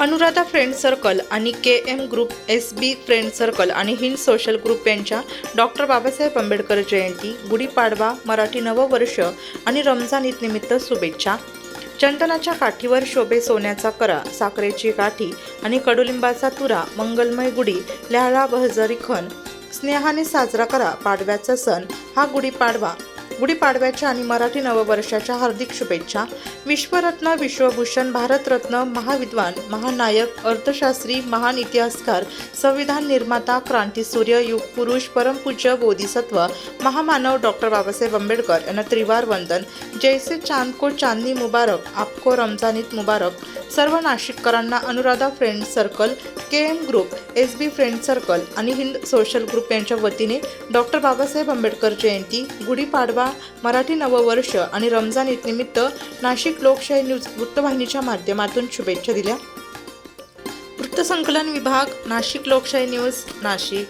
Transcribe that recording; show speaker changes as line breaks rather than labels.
Anuradha friend circle आणि K M group S B friend circle आणि Hind social group यांच्या doctor Babasaheb Ambedkar Jayanti Gudi Padwa Marathi नववर्ष आणि रमजान ईद निमित्त शुभेच्छा. चंदनाच्या काठीवर शोभे सोन्याचा करा साखरेची काठी आणि कडुलिंबाचा तुरा मंगलमय गुढी लहळा बहजरी खण स्नेहाने साजरा करा पाडव्याचा सण. हा गुढीपाडवा गुढीपाडव्याच्या आणि मराठी नववर्षाच्या हार्दिक शुभेच्छा. विश्वरत्न विश्वभूषण भारतरत्न महाविद्वान महानायक अर्थशास्त्री महान इतिहासकार संविधान निर्माता क्रांतीसूर्य युगपुरुष परमपूज्य बोधिसत्व महामानव डॉक्टर बाबासाहेब आंबेडकर यांना त्रिवार वंदन. जैसे चांदको चांदनी मुबारक आपको रमजानीत मुबारक. सर्व नाशिककरांना Anuradha friend circle K M group S B friend circle आणि हिंद सोशल ग्रुप यांच्या वतीने डॉक्टर बाबासाहेब आंबेडकर जयंती गुढीपाडवा मराठी नववर्ष आणि रमजान ईदनिमित्त नाशिक लोकशाही न्यूज वृत्तवाहिनीच्या माध्यमातून शुभेच्छा दिल्या. वृत्तसंकलन विभाग नाशिक लोकशाही न्यूज नाशिक.